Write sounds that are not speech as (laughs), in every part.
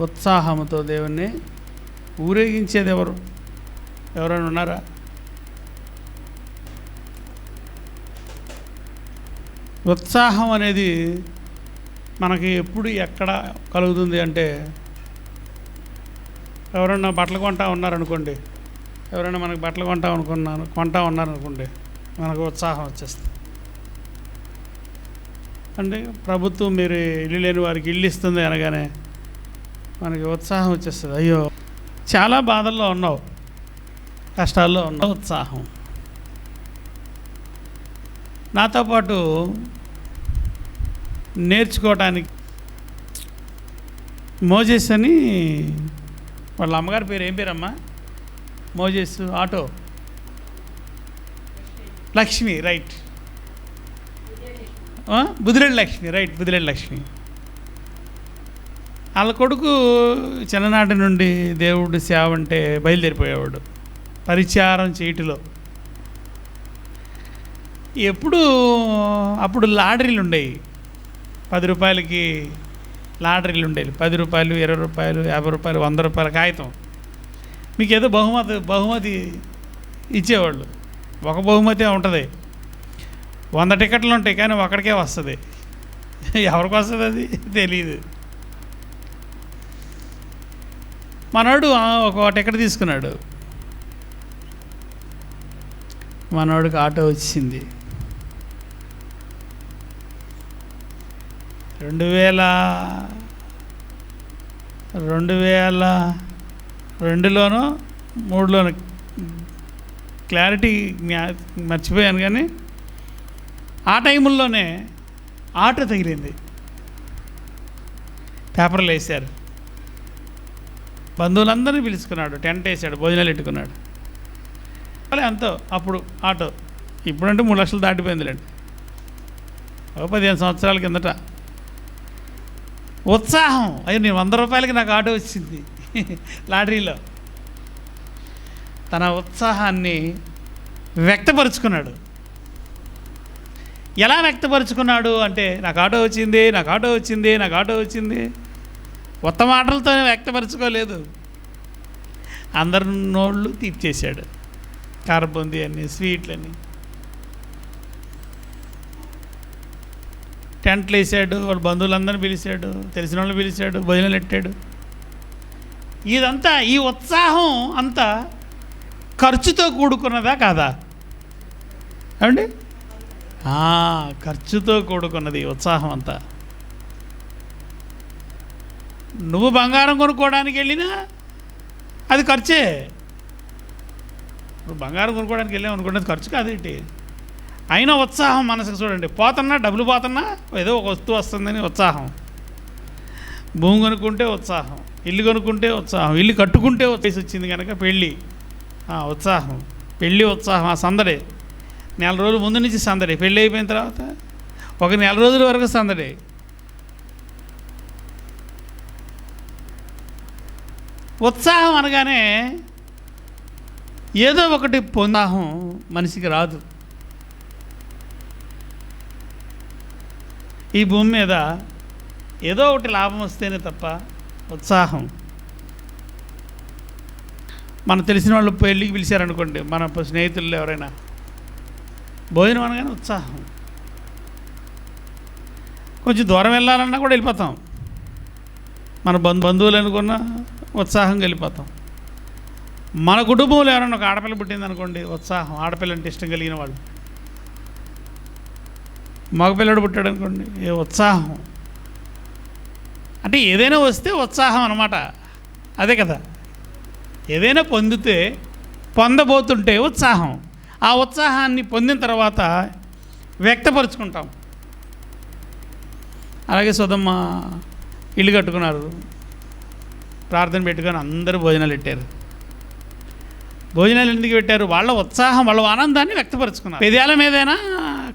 ఉత్సాహంతో దేవుణ్ణి ఊరేగించేది ఎవరు ఎవరైనా ఉన్నారా? ఉత్సాహం అనేది మనకి ఎప్పుడు ఎక్కడ కలుగుతుంది అంటే ఎవరైనా బట్టలు కొంటా ఉన్నారనుకోండి ఎవరైనా మనకి బట్టలు కొంటా అనుకున్నాను కొంటా ఉన్నారనుకోండి మనకు ఉత్సాహం వచ్చేస్తుంది. అంటే ప్రభుత్వం మీరు ఇల్లు లేని వారికి ఇల్లు ఇస్తుంది అనగానే మనకి ఉత్సాహం వచ్చేస్తుంది. అయ్యో చాలా బాధల్లో ఉన్నావు. కష్టాల్లో ఉన్నావు. ఉత్సాహం. నాతో పాటు నేర్చుకోవటానికి మోజెస్ అని వాళ్ళ అమ్మగారి పేరు ఏం పేరమ్మా? Moses auto. Lakshmi right. Buddhireddy Lakshmi right Buddhireddy Lakshmi. వాళ్ళ కొడుకు చిన్ననాటి నుండి దేవుడు సేవ అంటే బయలుదేరిపోయేవాడు. పరిచారం చేయటిలో. ఎప్పుడు అప్పుడు లాటరీలు ఉండేవి. పది రూపాయలకి లాటరీలు ఉండేవి. పది రూపాయలు ఇరవై రూపాయలు యాభై రూపాయలు వంద రూపాయల కాగితం. మీకు ఏదో బహుమతి బహుమతి ఇచ్చేవాళ్ళు. ఒక బహుమతి ఉంటుంది. వంద టికెట్లు ఉంటాయి కానీ ఒకడికే వస్తుంది. ఎవరికి వస్తుంది అది? తెలియదు. మనోడు ఒకటి ఒక టికెట్ తీసుకున్నాడు? మనోడికి ఆటో వచ్చింది. రెండు వేల రెండు వేల రెండులోనో మూడులోనో క్లారిటీ మర్చిపోయాను కానీ ఆ టైముల్లోనే ఆటో తగిలింది. పేపర్లు వేశారు. బంధువులందరినీ పిలుచుకున్నాడు టెంట్ వేసాడు భోజనాలు పెట్టుకున్నాడు. అలా అంతో అప్పుడు ఆటో ఇప్పుడంటే మూడు లక్షలు దాటిపోయిందిలేండి. ఒక పదిహేను సంవత్సరాల కిందట. ఉత్సాహం అయ్యో నేను వంద రూపాయలకి నాకు ఆటో వచ్చింది లాటరీలో. తన ఉత్సాహాన్ని వ్యక్తపరుచుకున్నాడు. ఎలా వ్యక్తపరుచుకున్నాడు అంటే నాకు ఆటో వచ్చింది నాకు ఆటో వచ్చింది నాకు ఆటో వచ్చింది. కొత్త మాటలతో వ్యక్తపరచుకోలేదు. అందరి నోళ్ళు తీర్చేశాడు. కారబుంది అని స్వీట్లని. టెంట్లు వేసాడు వాళ్ళ బంధువులందరిని పిలిచాడు తెలిసిన వాళ్ళని పిలిచాడు భోజనం పెట్టాడు. ఇదంతా ఈ ఉత్సాహం అంతా ఖర్చుతో కూడుకున్నదా కాదా? ఏమండి? ఖర్చుతో కూడుకున్నది ఉత్సాహం అంతా. నువ్వు బంగారం కొనుక్కోవడానికి వెళ్ళినా అది ఖర్చే. నువ్వు బంగారం కొనుక్కోవడానికి వెళ్ళావు అనుకున్నది ఖర్చు కాదేంటి అయినా ఉత్సాహం మనసుకు చూడండి. పోతున్నా డబ్బులు పోతున్నా ఏదో ఒక వస్తువు వస్తుందని ఉత్సాహం. భూమి కొనుక్కుంటే ఉత్సాహం ఇల్లు కొనుక్కుంటే ఉత్సాహం ఇల్లు కట్టుకుంటే వచ్చేసి వచ్చింది కనుక పెళ్ళి. ఉత్సాహం. పెళ్ళి ఉత్సాహం ఆ సందడే. నెల రోజుల ముందు నుంచి సందడి. పెళ్ళి అయిపోయిన తర్వాత ఒక నెల రోజుల వరకు సందడే. ఉత్సాహం అనగానే ఏదో ఒకటి పొందాహం మనిషికి రాదు. ఈ భూమి మీద ఏదో ఒకటి లాభం వస్తేనే తప్ప ఉత్సాహం. మన తెలిసిన వాళ్ళు పెళ్ళికి పిలిచారనుకోండి మన స్నేహితులు ఎవరైనా భోజనం అనగానే ఉత్సాహం. కొంచెం దూరం వెళ్ళాలన్నా కూడా వెళ్ళిపోతాం. మన బంధు బంధువులు అనుకున్నా ఉత్సాహం వెళ్ళిపోతాం మన కుటుంబంలో ఎవరైనా ఒక ఆడపిల్ల పుట్టింది అనుకోండి ఉత్సాహం. ఆడపిల్ల అంటే ఇష్టం కలిగిన వాళ్ళు. మగపిల్లడు పుట్టాడు అనుకోండి ఏ ఉత్సాహం. అంటే ఏదైనా వస్తే ఉత్సాహం అనమాట అదే కదా. ఏదైనా పొందితే పొందబోతుంటే ఉత్సాహం. ఆ ఉత్సాహాన్ని పొందిన తర్వాత వ్యక్తపరుచుకుంటాం. అలాగే సుధమ్మ ఇల్లు కట్టుకున్నారు. ప్రార్థన పెట్టుకొని అందరూ భోజనాలు పెట్టారు. భోజనాలు ఎందుకు పెట్టారు? వాళ్ళ ఉత్సాహం వాళ్ళ ఆనందాన్ని వ్యక్తపరుచుకున్నారు. పెద్యాల మీదైనా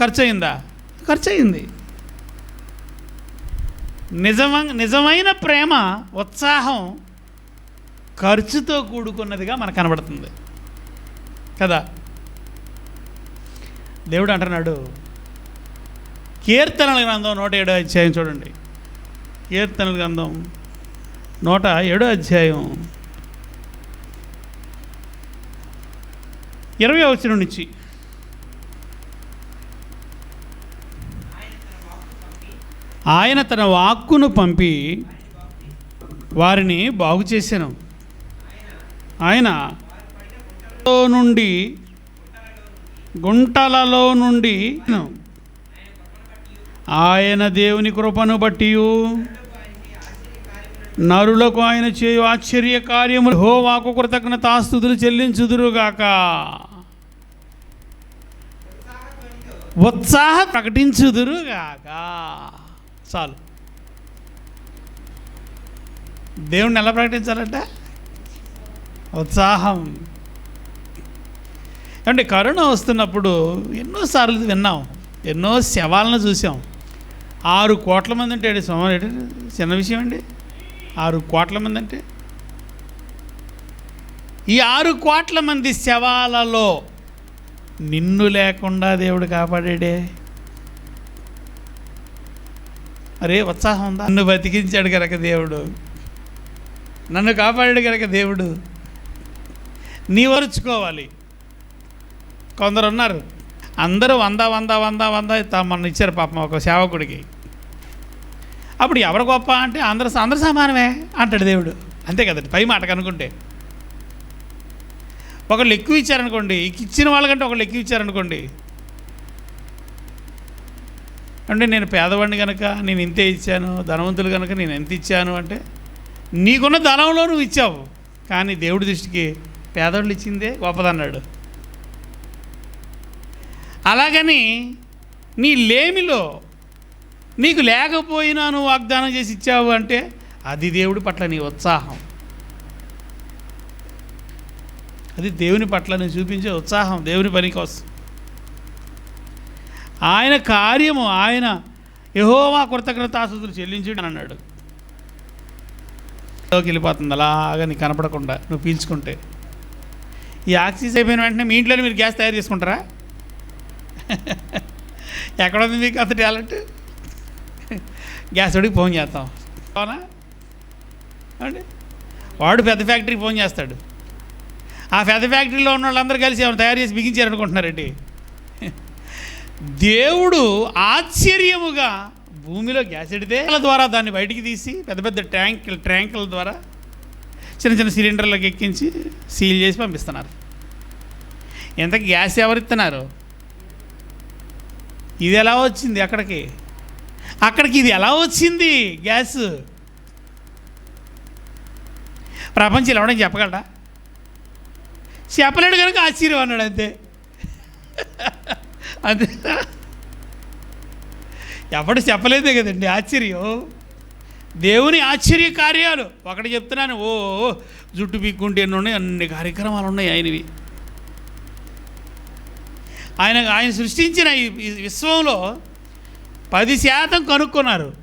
ఖర్చు అయిందా ఖర్చు అయింది నిజమ నిజమైన ప్రేమ ఉత్సాహం ఖర్చుతో కూడుకున్నదిగా మనకు కనబడుతుంది. కదా? దేవుడు అంటున్నాడు కీర్తనల గ్రంథం నూట ఏడో అధ్యాయం చూడండి. కీర్తనల గ్రంథం నూట ఏడో అధ్యాయం. ఇరవై వచ్చిన నుంచి. ఆయన తన వాక్కును పంపి వారిని బాగు చేశాను. ఆయన నుండి గుంటలలో నుండి ఆయన దేవుని కృపను బట్టి నరులకు ఆయన చేయు ఆశ్చర్య కార్యములు హోవాకు కృతజ్ఞతాస్తుతులు చెల్లించుదురుగాక. ఉత్సాహ ప్రకటించుదురుగాక. చాలు. దేవుణ్ణి ఎలా ప్రకటించాలంట? ఉత్సాహం. అంటే కరోనా వస్తున్నప్పుడు ఎన్నోసార్లు విన్నాం ఎన్నో శవాలను చూసాం. ఆరు కోట్ల మంది అంటే సోమరెడ్డి చిన్న విషయం అండి ఆరు కోట్ల మంది అంటే? ఈ ఆరు కోట్ల మంది శవాలలో నిన్ను లేకుండా దేవుడు కాపాడాడే? అరే ఉత్సాహం ఉందా? నన్ను బతికించాడు కనుక దేవుడు. నన్ను కాపాడాడు కనుక దేవుడు. నీ వరుచుకోవాలి కొందరు ఉన్నారు. అందరూ వంద వంద వంద వంద మన మొన్న ఇచ్చారు పాపం ఒక సేవకుడికి. అప్పుడు ఎవరు గొప్ప అంటే అందరు అందరు సమానమే అంటాడు దేవుడు. అంతే కదండి పై మాట కనుకుంటే ఒకళ్ళు ఎక్కువ ఇచ్చారనుకోండి ఇచ్చిన వాళ్ళకంటే ఒకళ్ళు ఎక్కువ ఇచ్చారనుకోండి. అంటే నేను పేదవాడిని కనుక నేను ఇంతే ఇచ్చాను ధనవంతులు కనుక నేను ఎంత ఇచ్చాను అంటే నీకున్న ధనంలో నువ్వు ఇచ్చావు. కానీ దేవుడి దృష్టికి పేదవాళ్ళు ఇచ్చిందే గొప్పదన్నాడు. అలాగని నీ లేమిలో నీకు లేకపోయినా నువ్వు వాగ్దానం చేసి ఇచ్చావు అంటే అది దేవుడి పట్ల నీ ఉత్సాహం. అది దేవుని పట్ల నువ్వు చూపించే ఉత్సాహం దేవుని పని కోసం. ఆయన కార్యము ఆయన యహోవా కృతజ్ఞతాసులు చెల్లించుడు అన్నాడు. లోకి వెళ్ళిపోతుంది. అలాగా నీకు కనపడకుండా నువ్వు పీల్చుకుంటే. ఈ ఆక్సిజన్ అయిపోయిన వెంటనే మీ ఇంట్లోనే మీరు గ్యాస్ తయారు చేసుకుంటారా? (laughs) ఎక్కడ ఉంది మీకు అంత టాలెంట్? గ్యాస్ వాడికి ఫోన్ చేస్తాం. అవునా? అండి వాడు పెద్ద ఫ్యాక్టరీకి ఫోన్ చేస్తాడు. ఆ పెద్ద ఫ్యాక్టరీలో ఉన్న వాళ్ళందరూ కలిసి ఏమైనా తయారు చేసి బిగించారనుకుంటున్నారండి దేవుడు ఆశ్చర్యముగా భూమిలో గ్యాస్ ఎడితే ద్వారా దాన్ని బయటికి తీసి పెద్ద పెద్ద ట్యాంక్ ట్యాంకుల ద్వారా చిన్న చిన్న సిలిండర్లకు ఎక్కించి సీల్ చేసి పంపిస్తున్నారు. ఎంత గ్యాస్ ఎవరిస్తున్నారు ఇది ఎలా వచ్చింది అక్కడికి? అక్కడికి ఇది ఎలా వచ్చింది? గ్యాస్. ప్రపంచంలో ఎవడం చెప్పగలరా చెప్పలేడు కనుక ఆశ్చర్యం అన్నాడు అంతే. అంతే. ఎవడు చెప్పలేదే కదండి ఆశ్చర్యం. దేవుని ఆశ్చర్య కార్యాలు. ఒకటి చెప్తున్నాను ఓ జుట్టు పీక్కుంటే ఎన్ని ఉన్నాయి? అన్ని కార్యక్రమాలు ఉన్నాయి ఆయనవి. ఆయన ఆయన సృష్టించిన ఈ విశ్వంలో పది శాతం కనుక్కున్నారు.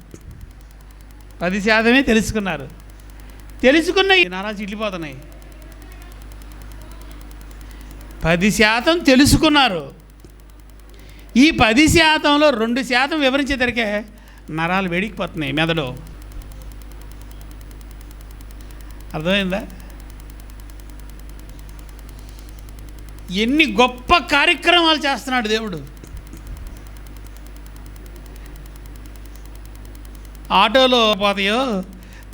పది శాతమే తెలుసుకున్నారు. తెలుసుకున్న ఈ నరాలు చిట్లిపోతున్నాయి పది శాతం తెలుసుకున్నారు. ఈ పది శాతంలో రెండు శాతం వివరించేదరికే నరాలు వేడికిపోతున్నాయి మెదడు. అర్థమైందా? ఎన్ని గొప్ప కార్యక్రమాలు చేస్తున్నాడు దేవుడు. ఆటోలో పోతాయో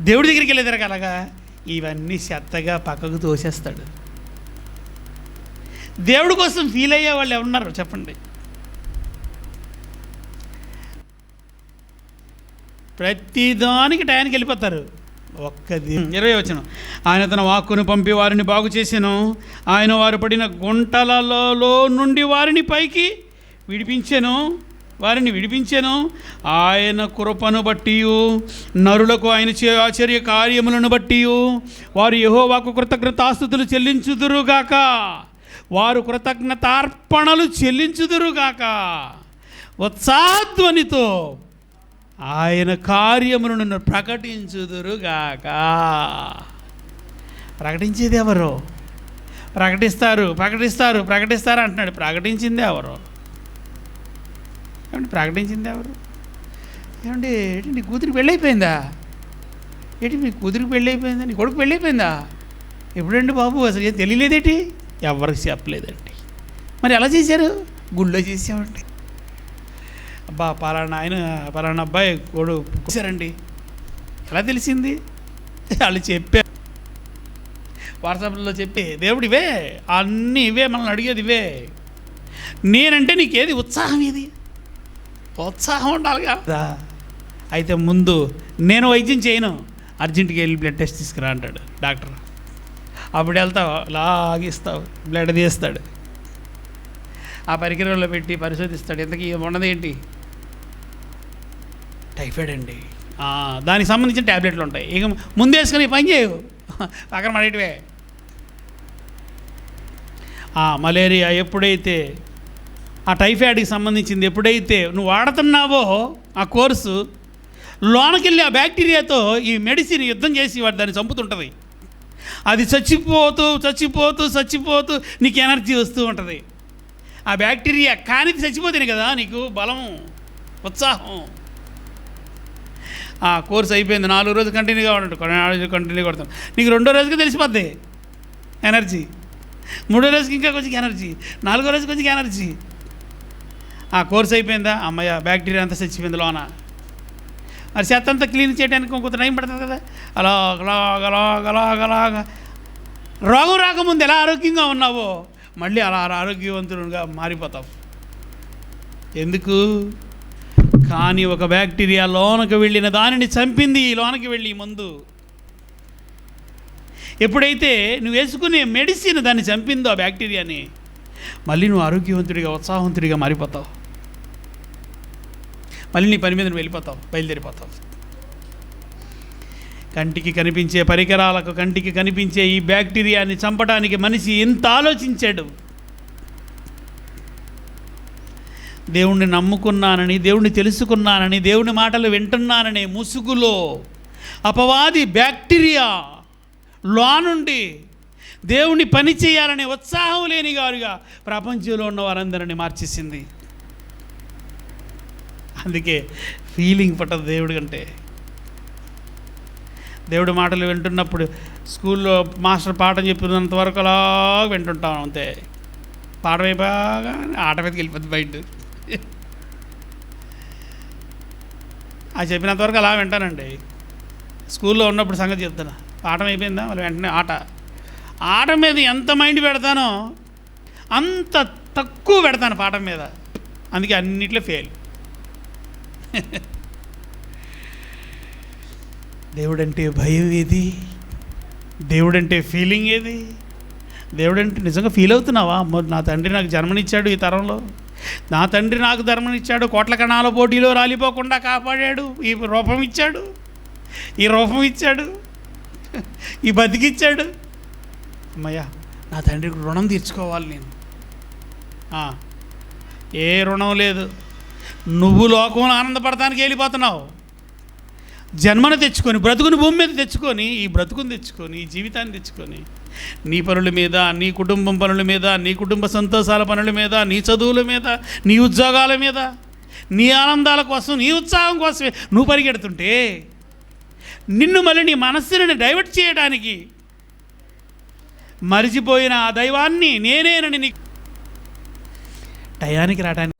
దేవుడి దగ్గరికి వెళ్ళేదరకు అలాగా? ఇవన్నీ చెత్తగా పక్కకు తోసేస్తాడు. దేవుడి కోసం ఫీల్ అయ్యే వాళ్ళు ఎవరున్నారు చెప్పండి? ప్రతిదానికి టయానికి వెళ్ళిపోతారు. ఒక్కది ఇరవై వచ్చిన ఆయన తన వాక్కును పంపి వారిని బాగు చేసెను. ఆయన వారు పడిన గుంటలలో నుండి వారిని పైకి విడిపించెను. వారిని విడిపించెను. ఆయన కృపను బట్టి నరులకు ఆయన చే ఆశ్చర్య కార్యములను బట్టి వారు యెహోవాకు కృతజ్ఞతాస్తుతులు చెల్లించుదురుగాక. వారు కృతజ్ఞతార్పణలు చెల్లించుదురుగాక. ఉత్సాహధ్వనితో ఆయన కార్యములను ప్రకటించుదురుగాక. ప్రకటించేది ఎవరు? ప్రకటిస్తారు ప్రకటిస్తారు ప్రకటిస్తారు అంటున్నాడు ప్రకటించింది ఎవరు? ఏమండి ప్రకటించింది ఎవరు? ఏమంటే ఏంటి నీ కూతురికి పెళ్ళైపోయిందా? ఏంటి మీ కూతురికి పెళ్ళైపోయిందా? అయిపోయిందా నీ కొడుకు పెళ్ళైపోయిందా? ఎప్పుడండి బాబు? అసలు ఏం తెలియలేదేటి? ఎవరికి చెప్పలేదండి. మరి ఎలా చేశారు? గుళ్ళో చేసామండి అబ్బా పలానా ఆయన పలానా అబ్బాయి కోడు కూర్చారండి ఎలా తెలిసింది? వాళ్ళు చెప్పారు వాట్సాప్లో చెప్పి దేవుడు ఇవే అన్నీ ఇవే మనల్ని అడిగేది ఇవే. నేనంటే నీకేది ఉత్సాహం ఇది ఉత్సాహం ఉండాలిగా. రా. అయితే ముందు నేను వైద్యం చేయను. అర్జెంటుగా వెళ్ళి బ్లడ్ టెస్ట్ తీసుకురా అంటాడు డాక్టర్. అప్పుడు వెళ్తావు లాగిస్తావు బ్లడ్ తీస్తాడు. ఆ పరికరంలో పెట్టి పరిశోధిస్తాడు. ఇంతకీ ఉన్నది ఏంటి? టైఫాయిడ్ అండి. దానికి సంబంధించిన ట్యాబ్లెట్లు ఉంటాయి. ఇక ముందు వేసుకొని పని చేయవు పక్కన పడేటివే. ఆ మలేరియా ఎప్పుడైతే ఆ టైఫాయిడ్కి సంబంధించింది ఎప్పుడైతే నువ్వు వాడుతున్నావో ఆ కోర్సు లోనకెళ్ళి ఆ బ్యాక్టీరియాతో ఈ మెడిసిన్ యుద్ధం చేసి వాడు దాన్ని చంపుతుంటుంది. అది చచ్చిపోతూ చచ్చిపోతూ చచ్చిపోతూ నీకు ఎనర్జీ వస్తూ ఉంటుంది. ఆ బ్యాక్టీరియా కానిది చచ్చిపోతేనే కదా నీకు బలం ఉత్సాహం. ఆ కోర్స్ అయిపోయింది నాలుగు రోజులు కంటిన్యూగా ఉండండి కొన్ని నాలుగు రోజులు కంటిన్యూ కొడతాం. నీకు రెండో రోజుకి తెలిసిపోద్ది ఎనర్జీ. మూడో రోజుకి ఇంకా కొంచెం ఎనర్జీ. నాలుగో రోజుకి కొంచెం ఎనర్జీ. ఆ కోర్స్ అయిపోయిందా? అమ్మయ్య బ్యాక్టీరియా అంతా చచ్చిపోయింది లోన. మరి చెత్త అంతా క్లీన్ చేయడానికి కొంత టైం పడుతుంది కదా. అలా అలాగ అలాగ అలాగ అలాగ. రోగం రాకముందు ఎలా ఆరోగ్యంగా ఉన్నావో మళ్ళీ అలా ఆరోగ్యవంతుడుగా మారిపోతావు. ఎందుకు? కానీ ఒక బ్యాక్టీరియా లోనకు వెళ్ళిన దానిని చంపింది ఈ లోనకి వెళ్ళి ముందు. ఎప్పుడైతే నువ్వు వేసుకునే మెడిసిన్ దాన్ని చంపిందో ఆ బ్యాక్టీరియాని మళ్ళీ నువ్వు ఆరోగ్యవంతుడిగా ఉత్సాహవంతుడిగా మారిపోతావు. మళ్ళీ నీ పని మీద వెళ్ళిపోతావు బయలుదేరిపోతావు. కంటికి కనిపించే పరికరాలకు కంటికి కనిపించే ఈ బ్యాక్టీరియాని చంపడానికి మనిషి ఎంత ఆలోచించాడు? దేవుణ్ణి నమ్ముకున్నానని దేవుణ్ణి తెలుసుకున్నానని దేవుని మాటలు వింటున్నాననే ముసుగులో అపవాది బ్యాక్టీరియా లో నుండి దేవుని పని చేయాలనే ఉత్సాహం లేని గారుగా ప్రపంచంలో ఉన్న వారందరిని మార్చేసింది. అందుకే ఫీలింగ్ పట్టదు దేవుడి కంటే. దేవుడి మాటలు వింటున్నప్పుడు స్కూల్లో మాస్టర్ పాఠం చెప్పినంత వరకు అలా వింటుంటాం అంతే. పాఠం అయిపోగా ఆట మీదకి వెళ్ళిపోద్ది బయట. అది చెప్పినంత వరకు అలా వింటానండి. స్కూల్లో ఉన్నప్పుడు సంగతి చెప్తాను పాఠం అయిపోయిందా? మళ్ళీ వెంటనే ఆట. ఆట మీద ఎంత మైండ్ పెడతానో అంత తక్కువ పెడతాను పాఠం మీద. అందుకే అన్నిట్లో ఫెయిల్ (laughs) దేవుడంటే భయం ఏది? దేవుడంటే ఫీలింగ్ ఏది? దేవుడంటే నిజంగా ఫీల్ అవుతున్నావా? నా తండ్రి నాకు జన్మనిచ్చాడు ఈ తరంలో. నా తండ్రి నాకు ధర్మనిచ్చాడు. కోట్ల కణాల పోటీలో రాలిపోకుండా కాపాడాడు. ఈ రూపం ఇచ్చాడు. ఈ రూపం ఇచ్చాడు. ఈ బతికిచ్చాడు. అమ్మయ్యా నా తండ్రికి రుణం తీర్చుకోవాలి నేను. ఏ రుణం లేదు. నువ్వు లోకంలో ఆనందపడటానికి వెళ్ళిపోతున్నావు. జన్మను తెచ్చుకొని బ్రతుకుని భూమి మీద తెచ్చుకొని ఈ బ్రతుకుని తెచ్చుకొని ఈ జీవితాన్ని తెచ్చుకొని నీ పనుల మీద నీ కుటుంబం పనుల మీద నీ కుటుంబ సంతోషాల పనుల మీద నీ చదువుల మీద నీ ఉద్యోగాల మీద నీ ఆనందాల కోసం నీ ఉత్సాహం కోసమే నువ్వు పరిగెడుతుంటే నిన్ను మళ్ళీ నీ మనస్సుని డైవర్ట్ చేయడానికి మరిచిపోయిన ఆ దైవాన్ని నేనేనని నీ టయానికి రావడానికి